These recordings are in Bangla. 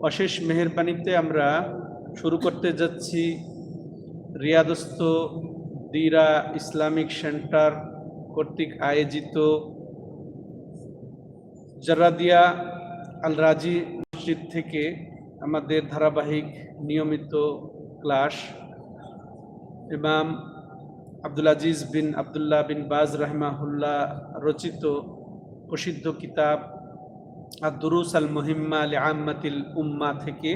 অশেষ মেহেরবানিতে আমরা শুরু করতে যাচ্ছি রিয়াদস্থ দিরা ইসলামিক সেন্টার কর্তৃক আয়োজিত জারাদিয়া আল রাজি মসজিদ থেকে আমাদের ধারাবাহিক নিয়মিত ক্লাস। ইমাম আব্দুল আজিজ বিন আবদুল্লাহ বিন বাজ রাহমাহুল্লাহ রচিত প্রসিদ্ধ কিতাব আদুরুস আল মুহিম্মা আলী আহমাতিল উম্মা থেকে।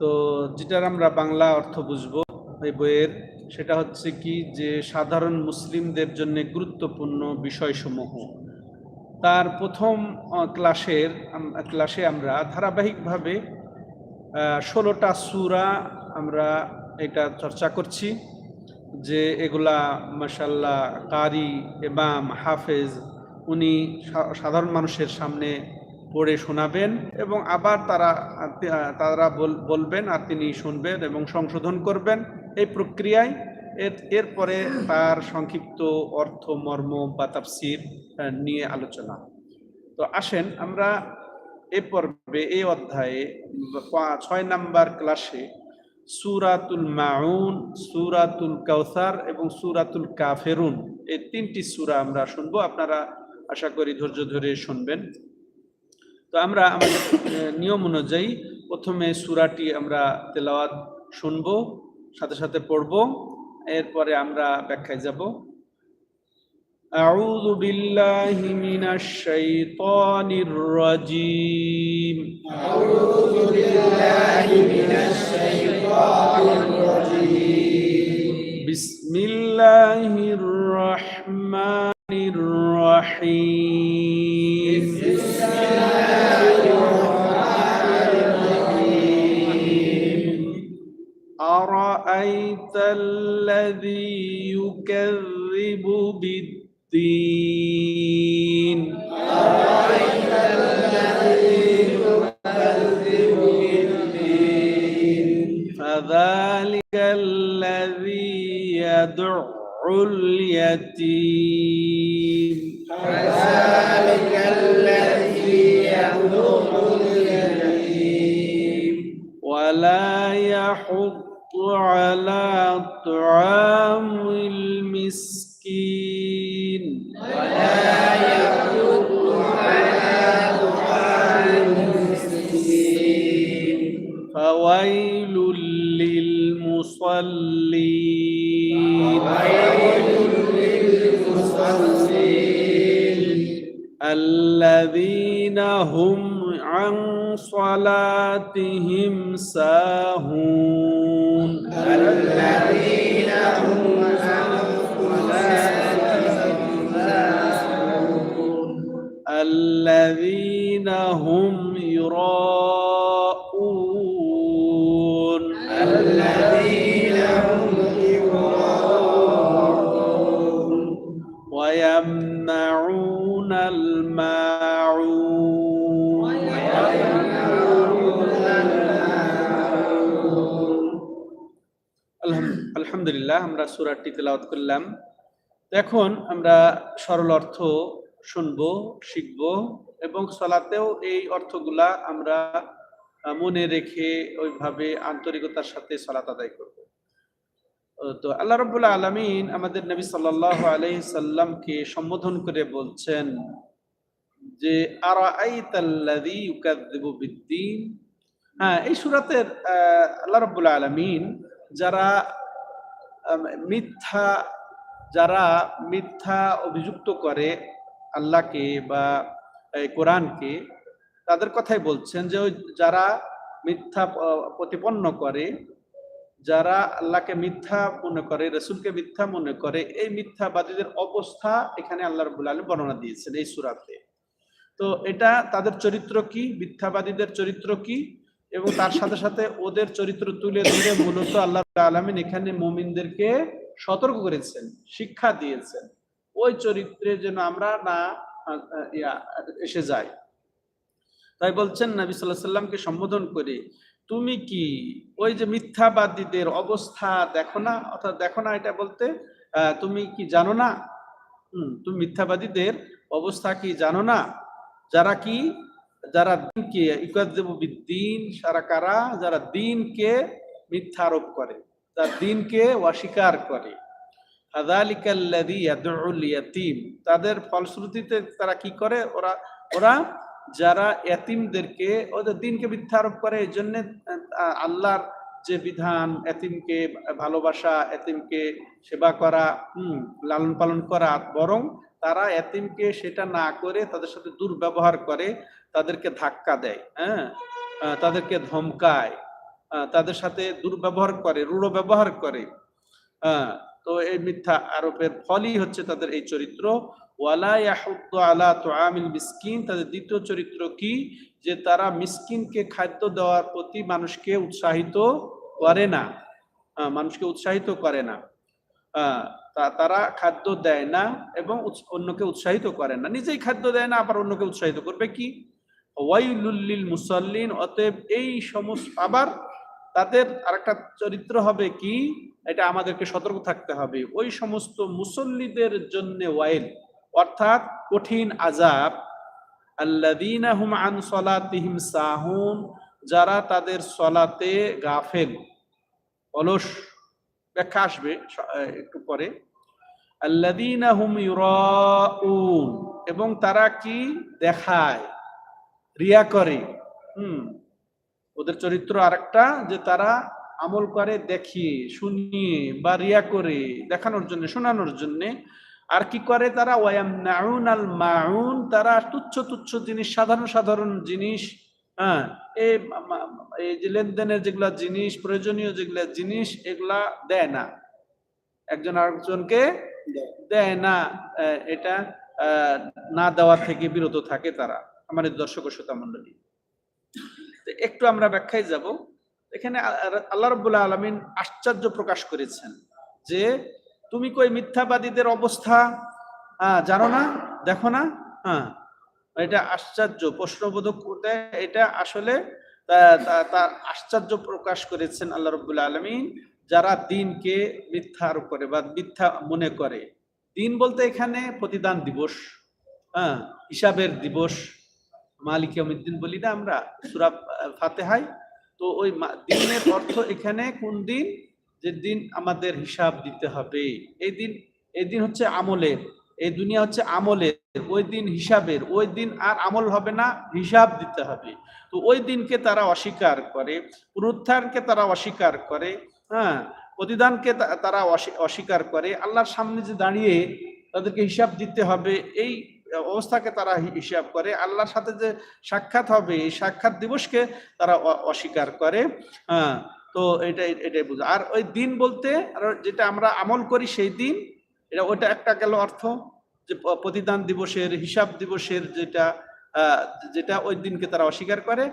তো যেটার আমরা বাংলা অর্থ বুঝব এই বইয়ের, সেটা হচ্ছে কি যে সাধারণ মুসলিমদের জন্য গুরুত্বপূর্ণ বিষয়সমূহ। তার প্রথম ক্লাসের ক্লাসে আমরা ধারাবাহিকভাবে ষোলোটা সুরা আমরা এটা চর্চা করছি, যে এগুলা মাসাল্লাহ কারি এমাম হাফেজ উনি সাধারণ মানুষের সামনে পড়ে শোনাবেন এবং আবার তারা তারা বলবেন আর তিনি শুনবেন এবং সংশোধন করবেন এই প্রক্রিয়ায়। এর, এরপরে তার সংক্ষিপ্ত অর্থ, মর্ম বা তাফসির নিয়ে আলোচনা। তো আসেন আমরা এ পর্বে, এই অধ্যায়ে ছয় নাম্বার ক্লাসে সুরাতুল মাউন, সুরাতুল কাউসার এবং সুরাতুল কাফেরুন, এই তিনটি সূরা আমরা শুনব। আপনারা আশা করি ধৈর্য ধরে শুনবেন তো আমরা আমাদের আহ, নিয়ম অনুযায়ী প্রথমে সূরাটি আমরা তেলাওয়াত শুনবো সাথে সাথে পড়বো এরপরে আমরা ব্যাখ্যায় যাব أعوذ بالله من الشيطان الرجيم أعوذ بالله من الشيطان الرجيم بسم الله الرحمن الرحيم. بسم الله الرحمن الرحيم أرأيت الذي يكذب بالدين؟ أرأيت الذي يكذب بالدين فذلك الذي يدع اليتيم. فذلك الذي يدعو اليتيم. ولا يحض على طعام المسكين. ولا يحض على طعام المسكين. فويل للمصلين. ويل للمصلين الذين هم عن صلاتهم ساهون. الذين هم عن صلاتهم ساهون. الذين هم يراءون. الذين هم يراءون. ويمنعون الماعون আলহামদুলিল্লাহ, আমরা সুরাটি তেলাওয়াত করলাম। এখন আমরা সরল অর্থ শুনব, শিখব এবং সলাতেও এই অর্থগুলা আমরা মনে রেখে ওইভাবে আন্তরিকতার সাথে সলাত আদায় করব। তো আল্লাহ রব্বুল্লাহ আলমিন আমাদের নবী সাল্লাহ আলহি সাল্লামকে সম্বোধন করে বলছেন যে ইউকাযযিবু বিদ্দীন? হ্যাঁ এই সূরাতের আল্লাহ রাব্বুল আলামিন যারা মিথ্যা যারা মিথ্যা অভিযুক্ত করে আল্লাহকে বা কোরআনকে, তাদের কথাই বলছেন যে ওই যারা মিথ্যা প্রতিপন্ন করে, যারা আল্লাহকে মিথ্যা মনে করে, রসুলকে মিথ্যা মনে করে, এই মিথ্যাবাদীদের অবস্থা এখানে আল্লাহ রবুল আলম বর্ণনা দিয়েছেন এই সুরাতে। তো এটা তাদের চরিত্র কি? মিথ্যাবাদীদের চরিত্র কি? এবং তার সাথে সাথে ওদের চরিত্র তুলে ধরে মূলত আল্লাহ আলমিন এখানে মোমিনদেরকে সতর্ক করেছেন, শিক্ষা দিয়েছেন। ওই চরিত্রে যেন আমরা না এসে যাই। তাই বলছেন নবী সাল্লাহ সাল্লামকে সম্বোধন করে, তুমি কি ওই যে মিথ্যাবাদীদের অবস্থা দেখো না? অর্থাৎ দেখো না এটা বলতে তুমি কি জানো না? হম, তুমি মিথ্যাবাদীদের অবস্থা কি জানো না? যারা কি যারা দিনকে দিন সারা কারা, যারা দিনকে মিথ্যা আরোপ করে তার দিনকে অস্বীকার করে। তাদের ফলশ্রুতিতে তারা কি করে? ওরা ওরা যারা এতিমদেরকে ওদের দিনকে মিথ্যা আরোপ করে এই জন্য আল্লাহর যে বিধান এতিমকে ভালোবাসা এতিমকে সেবা করা, হুম লালন পালন করা, বরং তারা এতিমকে সেটা না করে তাদের সাথে দুর্ব্যবহার করে তাদেরকে ধাক্কা দেয় হ্যাঁ? তাদেরকে ধমকায় তাদের সাথে দুর্ব্যবহার করে, রূঢ় ব্যবহার করে হ্যাঁ তো এই মিথ্যা আরোপের ফলই হচ্ছে তাদের এই চরিত্র। ওয়ালা ইয়াহুদ্দু তাদের দ্বিতীয় চরিত্র কি? যে তারা মিসকিনকে খাদ্য দেওয়ার প্রতি মানুষকে উৎসাহিত করে না মানুষকে উৎসাহিত করে না তারা খাদ্য দেয় না এবং অন্যকে উৎসাহিত করে না। নিজেই খাদ্য দেয় না, আবার অন্যকে উৎসাহিত করবে কি? ওয়াইলুল্লিল মুসাল্লিন, অতএব এই সমস্ত আবার তাদের আরেকটা চরিত্র হবে কি? এটা আমাদেরকে সতর্ক থাকতে হবে। ওই সমস্ত মুসল্লিদের জন্য ওয়াইল, অর্থাৎ কঠিন আজাব আল্লাযীনা হুম আন সলাতিহিম সাহুন, যারা তাদের সলাতে গাফেল। অলস ব্যাখ্যা আসবে একটু পরে। আল্লাযীনা হুম ইউরাউন এবং তারা কি? দেখায়। রিয়া করে। হুম। ওদের চরিত্র আরেকটা যে তারা আমল করে দেখিয়ে শুনিয়ে বা রিয়া করে দেখানোর জন্য শোনানোর জন্য। আর কি করে তারা? ওয়াম নাউন আল মাউন তারা তুচ্ছ তুচ্ছ জিনিস সাধারণ সাধারণ জিনিস হ্যাঁ এই যে লেনদেনের যেগুলা জিনিস প্রয়োজনীয় যেগুলা জিনিস এগুলা দেয় না। একজন আরেকজনকে দেয় না। এটা না দেওয়া থেকে বিরত থাকে তারা। আমাদের দর্শক ও শ্রোতা মন্ডলী। একটু আমরা ব্যাখ্যায় যাব। এখানে আল্লাহ রব্বুল্লাহ আলমিন আশ্চর্য প্রকাশ করেছেন যে, তুমি কই মিথ্যাবাদীদের অবস্থা? জানো না? দেখো না? হ্যাঁ। এটা আশ্চর্য প্রশ্নবোধক দেয় এটা আসলে তার আশ্চর্য প্রকাশ করেছেন আল্লাহ রব্বুল্লাহ আলমিন, যারা দিনকে মিথ্যা আরোপ করে বা মিথ্যা মনে করে। দিন বলতে এখানে প্রতিদান দিবস হ্যাঁ হিসাবের দিবস মালিক ইয়াউমিদ্দিন বলি না আমরা সূরা ফাতেহায়। তো ওই দিনের অর্থ এখানে কোন দিন? যে দিন আমাদের হিসাব দিতে হবে। এই দিন এই দিন হচ্ছে আমলের, এই দুনিয়া হচ্ছে আমলের, ওই দিন হিসাবের, ওই দিন আর আমল হবে না, হিসাব দিতে হবে। তো ওই দিনকে তারা অস্বীকার করে পুনরুত্থানকে তারা অস্বীকার করে হ্যাঁ প্রতিদানকে তারা অস্বীকার করে। আল্লাহর সামনে যে দাঁড়িয়ে তাদেরকে হিসাব দিতে হবে, এই অবস্থাকে তারা হিসাব করে। আল্লাহর সাথে যে সাক্ষাৎ হবে, এই সাক্ষাৎ দিবসকে তারা অস্বীকার করে। হ্যাঁ তো এটাই এটাই বুঝা। আর ওই দিন বলতে আর যেটা আমরা আমল করি সেই দিন, এটা ওটা একটা গেল অর্থ যে প্রতিদান দিবসের, হিসাব দিবসের যেটা যেটা ওই দিনকে তারা অস্বীকার করে।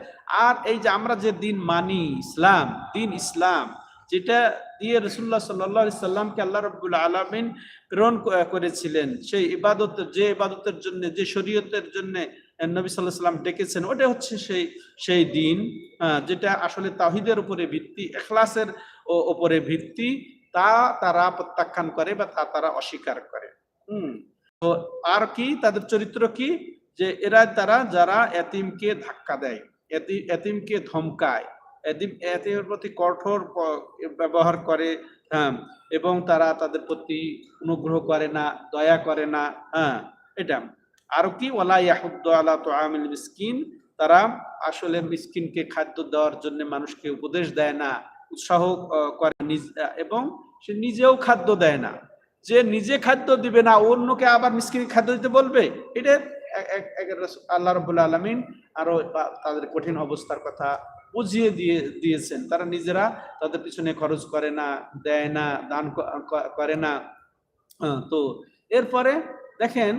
আর এই যে আমরা যে দিন মানি, ইসলাম, দিন ইসলাম যেটা দিয়ে রসুল্লাহ সাল্লাহ সাল্লামকে আল্লাহ রব্বুল আলমিন প্রেরণ করেছিলেন। সেই ইবাদত, যে ইবাদতের জন্য, যে শরীয়তের জন্য নবী সাল্লাহ সাল্লাম ডেকেছেন, ওটা হচ্ছে সেই সেই দিন যেটা আসলে তাহিদের উপরে ভিত্তি এখলাসের ওপরে ভিত্তি, তা তারা প্রত্যাখ্যান করে বা তা তারা অস্বীকার করে। হুম। তো আর কি, তাদের চরিত্র কি? যে এরা তারা, যারা এতিমকে ধাক্কা দেয়, এতি- এতিমকে ধমকায়। এতিমের প্রতি কঠোর ব্যবহার করে হ্যাঁ এবং তারা তাদের প্রতি অনুগ্রহ করে না, দয়া করে না হ্যাঁ এটা। আরও কি, ওয়ালা ইয়াহুদ্দু আলা তুআমিল মিসকিন, তারা আসলে মিসকিনকে খাদ্য দেওয়ার জন্য মানুষকে উপদেশ দেয় না, উৎসাহ করে নিজ- এবং সে নিজেও খাদ্য দেয় না। যে নিজে খাদ্য দিবে না অন্যকে আবার মিসকিন খাদ্য দিতে বলবে, এটা আল্লাহ রবুল্লা আলমিন আরও তাদের কঠিন অবস্থার কথা বুঝিয়ে দিয়ে, দিয়েছেন। তারা নিজেরা তাদের পিছনে খরচ করে না, দেয় না, দান করে না। তো এরপরে দেখেন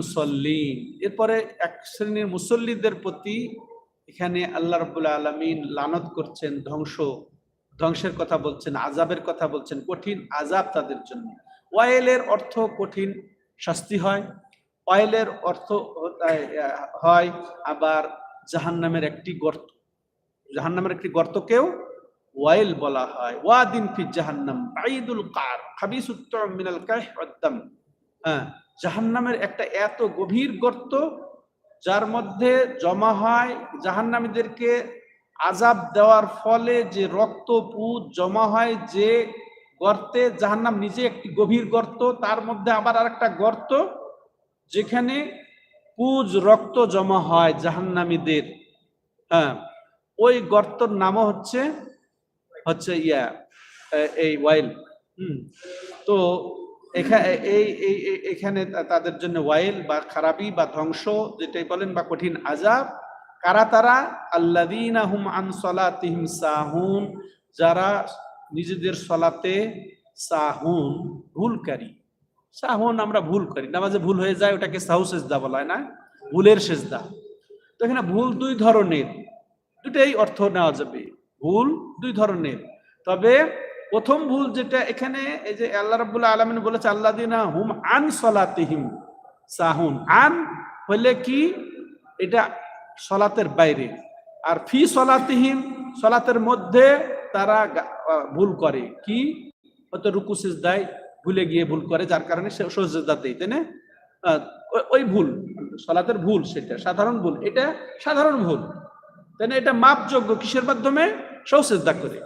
মুসল্লিন। এরপরে এক শ্রেণির মুসল্লিদের প্রতি এখানে আল্লাহ রাব্বুল আলামিন লানত করছেন ধ্বংস, ধ্বংসের কথা বলছেন আজাবের কথা বলছেন, কঠিন আজাব তাদের জন্য। ওয়াইলের অর্থ কঠিন, শাস্তি হয়। ওয়াইলের অর্থ হয় আবার জাহান্নামের একটি গর্ত। জাহান্নামের একটি গর্তকেও ওয়াইল বলা হয়। ওয়াদিন ফি জাহান্নাম আইদুল কার খাবিসুত তুম মিনাল কাহ ওয়াদ দাম। হ্যাঁ জাহান্নামের একটা এত গভীর গর্ত, যার মধ্যে জমা হয় জাহান্নামীদেরকে আজাব দেওয়ার ফলে যে রক্ত পুজ জমা হয় যে গর্তে, জাহান্নাম নিজে একটি গভীর গর্ত, তার মধ্যে আবার আরেকটা গর্ত, যেখানে পুজ রক্ত জমা হয় জাহান্নামীদের। হ্যাঁ ওই গর্তর নামও হচ্ছে হচ্ছে ইয়া এই ওয়াইল। হুম, তো এই এখানে তাদের জন্য ওয়াইল বা খারাপি বা ধ্বংস যেটাই বলেন বা কঠিন আজাব কারা তারা? আল্লাযীনা হুম আন সালাতিহিম সাহুন, যারা নিজেদের সলাতে সাহুন, ভুলকারী। সাহুন আমরা ভুল করি। নামাজে ভুল হয়ে যায়, ওটাকে সাহু সেজদা বলা না, ভুলের সেজদা। তো এখানে ভুল দুই ধরনের, দুটাই অর্থ নেওয়া যাবে। ভুল দুই ধরনের। তবে প্রথম ভুল যেটা এখানে, এই যে আল্লাহ রাব্বুল আলামিন বলেছে আল্লাহ দিনা হুম আন সলাতিহিম সাহুন। আন হলে কি? এটা সলাতের বাইরে। আর ফি সলাতিহীন সলাতের মধ্যে তারা ভুল করে। কি? হয়তো রুকু দেয় ভুলে গিয়ে ভুল করে, যার কারণে সে দেয় তাই না? ওই- ভুল, সলাতের ভুল সেটা, সাধারণ ভুল, এটা সাধারণ ভুল, তাই না? এটা মাপযোগ্য কিসের মাধ্যমে? সৌসেজদা করে।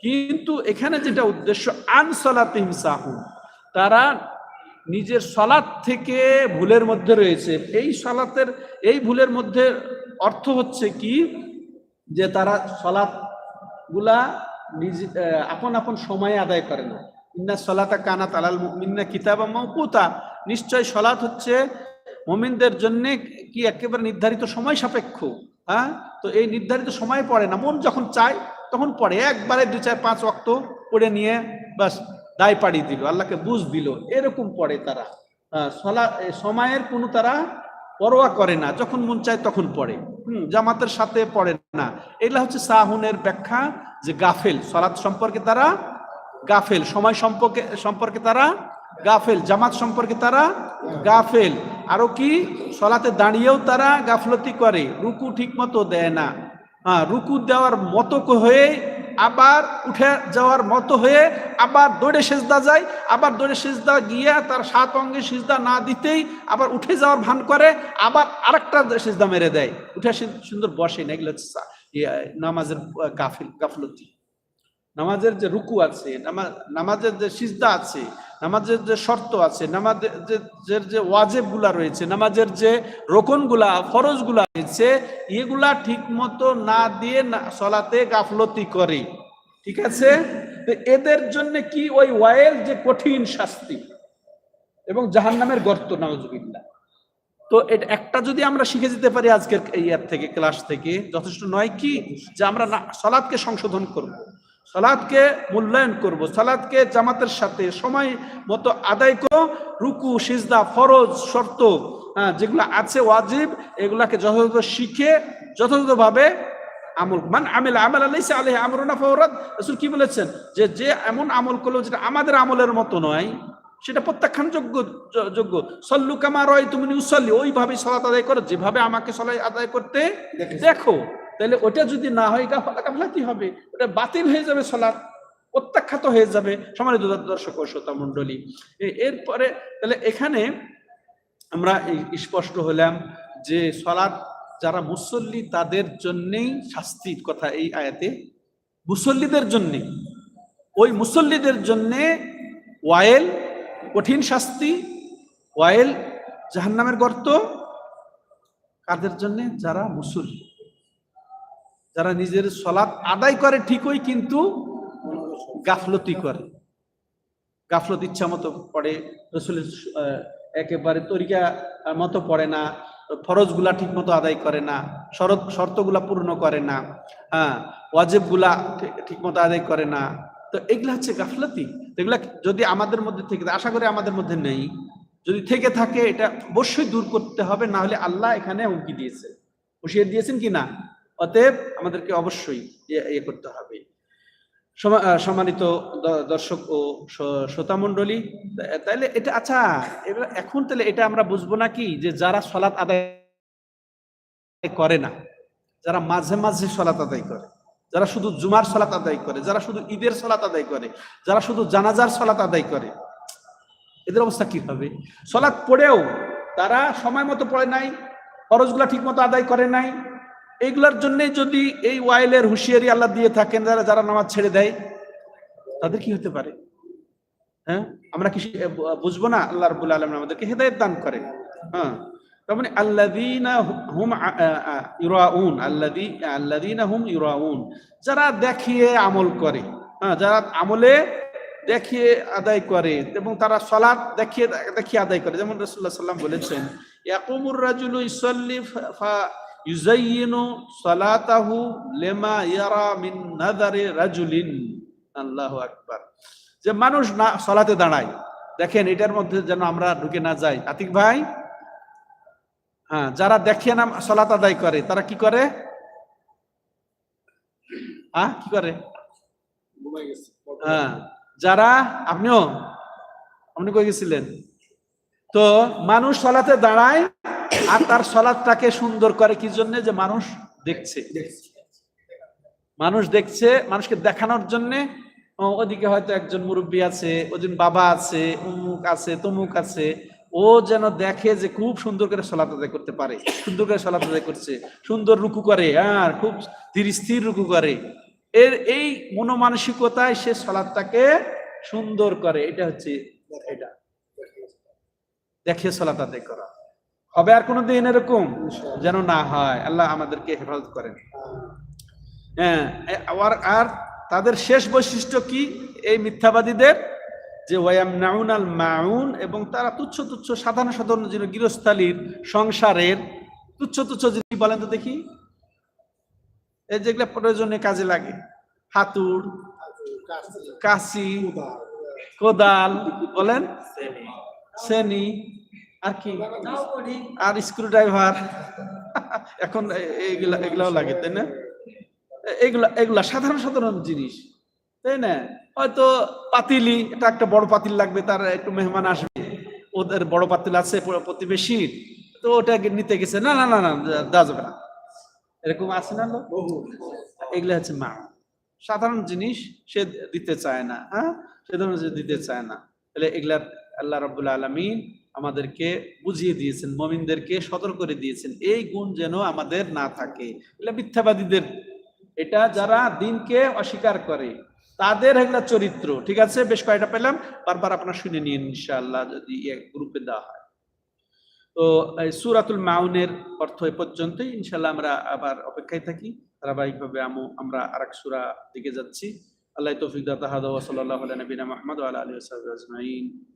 কিন্তু এখানে যেটা উদ্দেশ্য, আন সলাতিহিম সাহুন তারা নিজের সলাৎ থেকে ভুলের মধ্যে রয়েছে। এই সলাতের, এই ভুলের মধ্যে অর্থ হচ্ছে কি? যে তারা সলাৎ গুলা নিজ আপন আপন সময়ে আদায় করে না। ইন্না সলাতা কানাত আলাল মুমিন্না কিতাবা মাওকুতা। নিশ্চয় সলাৎ হচ্ছে মুমিনদের জন্য কি একেবারে নির্ধারিত সময় সাপেক্ষ হ্যাঁ? তো এই নির্ধারিত সময় পড়ে না মন যখন চায় তখন পড়ে। একবারে দুই চার পাঁচ অক্ত পড়ে নিয়ে বাস দায় পাড়ি দিল আল্লাহকে বুঝ দিল। এরকম পড়ে তারা। আহ, সলা সময়ের কোনো তারা পরোয়া করে না। যখন মন চায় তখন পড়ে। হুম জামাতের সাথে পড়ে না। এগুলা হচ্ছে সাহুনের ব্যাখ্যা যে গাফেল। সলাৎ সম্পর্কে তারা গাফেল। সময় সম্পর্কে সম্পর্কে তারা গাফেল। জামাত সম্পর্কে তারা গাফেল। আরও কি? সলাতে দাঁড়িয়েও তারা গাফলতি করে। রুকু ঠিক মতো দেয় না। হ্যাঁ রুকু দেওয়ার মতো হয়ে আবার উঠে যাওয়ার মতো হয়ে আবার দৌড়ে সেজদা যায়। আবার দৌড়ে সেজদা গিয়ে তার সাত অঙ্গে সেজদা না দিতেই আবার উঠে যাওয়ার ভান করে। আবার আরেকটা সেজদা মেরে দেয়। উঠে সুন্দর বসে না এগুলো ইয়ে, নামাজের গাফিল গাফলতি। নামাজের যে রুকু আছে, নামা- নামাজের যে সিজদা আছে, নামাজের যে শর্ত আছে, নামাজের যে যে যে ওয়াজেবগুলা রয়েছে, নামাজের যে রোকনগুলা ফরজগুলা রয়েছে, এগুলা ঠিক মতো না দিয়ে সলাতে গাফলতি করে। ঠিক আছে? এদের জন্য কি ওই ওয়াইল যে কঠিন শাস্তি? এবং জাহান্নামের গর্ত নওয়াজুবিল্লাহ তো এটা, একটা যদি আমরা শিখে যেতে পারি আজকের ইয়ার থেকে, ক্লাস থেকে, যথেষ্ট নয় কি? যে আমরা সলাদকে সংশোধন করব। সলাদকে মূল্যায়ন করব। সালাদকে জামাতের সাথে সময় মতো আদায় করো রুকু সিজদা ফরজ শর্ত হ্যাঁ যেগুলো আছে ওয়াজিব এগুলাকে যথাযথ শিখে যথাযথভাবে আমল মান আমেল আমল আলাইসা আলহ আমরুনা ফৌরত রসুল কি বলেছেন যে যে এমন আমল করল যেটা আমাদের আমলের মতো নয় সেটা প্রত্যাখ্যান যোগ্য যোগ্য সল্লু কামা রয় তুমি উসল্লি ওইভাবে সলাত আদায় করো যেভাবে আমাকে সলাই আদায় করতে। দেখো তাহলে ওটা যদি না হয় গাফলা গাফলাতি হবে? ওটা বাতিল হয়ে যাবে সলাৎ, প্রত্যাখ্যাত হয়ে যাবে সমানিত দর্শক ও শ্রোতা মন্ডলী এরপরে তাহলে এখানে আমরা স্পষ্ট হলাম যে সলাৎ যারা মুসল্লি, তাদের জন্যেই শাস্তির কথা এই আয়াতে। মুসল্লিদের জন্যে, ওই মুসল্লিদের জন্যে ওয়াইল, কঠিন শাস্তি, ওয়াইল জাহান্নামের গর্ত। কাদের জন্যে? যারা মুসল্লি। যারা নিজের সলাপ আদায় করে ঠিকই কিন্তু গাফলতি করে। গাফলত ইচ্ছা মতো পড়ে রসুলের একেবারে তরিকা মতো পড়ে না ফরজগুলা ঠিক মতো আদায় করে না শরৎ শর্তগুলা পূর্ণ করে না হ্যাঁ ওয়াজেবগুলা ঠিক- মতো আদায় করে না। তো এগুলা হচ্ছে গাফলতি। এগুলা যদি আমাদের মধ্যে থেকে থাকে, আশা করি আমাদের মধ্যে নেই। যদি থেকে থাকে এটা অবশ্যই দূর করতে হবে না হলে আল্লাহ এখানে হুমকি দিয়েছে। হুঁশিয়ার দিয়েছেন কি না? অতএব আমাদেরকে অবশ্যই ইয়ে করতে হবে। সমা- সম্মানিত দর্শক ও শ- শ্রোতা মণ্ডলী, তা- তাইলে এটা আচ্ছা এখন তাহলে এটা আমরা বুঝব না কি? যে যারা সলাৎ আদায় করে না, যারা মাঝে মাঝে সলাৎ আদায় করে, যারা শুধু জুমার সলাৎ আদায় করে, যারা শুধু ঈদের সলাৎ আদায় করে, যারা শুধু জানাজার সলাৎ আদায় করে, এদের অবস্থা কি হবে? সলাৎ পড়েও তারা সময় মতো পড়ে নাই, ফরজগুলা ঠিক মতো আদায় করে নাই এইগুলার জন্য যদি এই ওয়াইলের হুঁশিয়ারি আল্লাহ দিয়ে থাকেন, যারা যারা নামাজ ছেড়ে দেয়, তাদের কি হতে পারে? হ্যাঁ? আমরা কি বুঝব না? আল্লাহ রবুল আলম আমাদেরকে হেদায়ত দান করে। হ্যাঁ? তার মানে আল্লাদিনা হুম ইউরাউন আল্লাদি আল্লাদিনা হুম ইউরাউন, যারা দেখিয়ে আমল করে হ্যাঁ যারা আমলে দেখিয়ে আদায় করে এবং তারা সলাৎ দেখিয়ে দেখিয়ে আদায় করে, যেমন রসুল্লাহ সাল্লাম বলেছেন, ইয়াকুমুর রাজুলু ইসল্লি ইউজাইয়িনু সালাতাহু লিমা ইয়ারা মিন নাযারি রাজুলিন আল্লাহু আকবার। যে মানুষ না সলাতে দাঁড়ায় দেখেন এটার মধ্যে যেন আমরা ঢুকে না যাই। আতিক ভাই? হ্যাঁ যারা দেখিয়ে নাম সলাত আদায় করে তারা কি করে? হ্যাঁ কি করে? হ্যাঁ যারা আপনিও? আপনি কই গেছিলেন? তো মানুষ সলাতে দাঁড়ায় আর তার সলাদটাকে সুন্দর করে কি জন্য যে মানুষ দেখছে? মানুষ দেখছে মানুষকে দেখানোর জন্য ওদিকে হয়তো একজন মুরব্বী আছে ওজন বাবা আছে উমুক আছে, তমুক আছে, ও যেন দেখে যে খুব সুন্দর করে সলাত আদায় করতে পারে, সুন্দর করে সলাত আদায় করছে, সুন্দর রুকু করে আর খুব ধীর স্থির রুকু করে। এর এই মনোমানসিকতায় সে সলাদটাকে সুন্দর করে, এটা হচ্ছে, এটা। দেখে সলাত আদায় করা। হবে আর কোনো দিন এরকম? যেন না হয়। আল্লাহ আমাদেরকে হেফাজত করেন। হ্যাঁ আর তাদের শেষ বৈশিষ্ট্য কি? এই মিথ্যাবাদীদের যে ওয়াম নাউন আল মাউন এবং তারা তুচ্ছ তুচ্ছ সাধারণ সাধারণ যে গৃহস্থালীর সংসারের তুচ্ছ তুচ্ছ জিনিস বলেন তো দেখি? এই যেগুলো প্রয়োজনে কাজে লাগে। হাতুড় কাশি কোদাল বলেন? শ্রেণি আর কি? আর স্ক্রু ড্রাইভার এখন এ- এইগুলা এগুলাও লাগে তাই না? এগুলা এগুলা সাধারণ সাধারণ জিনিস তাই না? হয়তো পাতিলি এটা একটা বড় পাতিল লাগবে তার একটু মেহমান আসবে। ওদের বড় পাতিল আছে প্রতিবেশীর। তো ওটা নিতে গেছে। না না না না দেওয়া যাবে না। এরকম আছে না লোক? এগুলো হচ্ছে মা। সাধারণ জিনিস সে দিতে চায় না হ্যাঁ? সে ধরনের দিতে চায় না। তাহলে এগুলা আল্লাহ রবুল্লা আলমিন আমাদেরকে বুঝিয়ে দিয়েছেন, মমিনদেরকে সতর্ক করে দিয়েছেন। এই গুণ যেন আমাদের না থাকে। এগুলা মিথ্যাবাদীদের। এটা যারা দিনকে অস্বীকার করে, তাদের একটা চরিত্র। ঠিক আছে? বেশ কয়টা পেলাম? বারবার আপনার শুনে নিন ইনশাআল্লাহ যদি এক গ্রুপে দেওয়া হয়। তো সুরাতুল মাউনের অর্থ এ পর্যন্তই। ইনশাআল্লাহ আমরা আবার অপেক্ষায় থাকি। ধারাবাহিকভাবে আমু, আমরা আরেক সূরা দিকে যাচ্ছি। আল্লাহ তৌফিক দাতা হাদা ওয়া সাল্লাল্লাহু আলা নবিনা মুহাম্মদ ওয়া আলা আলিহি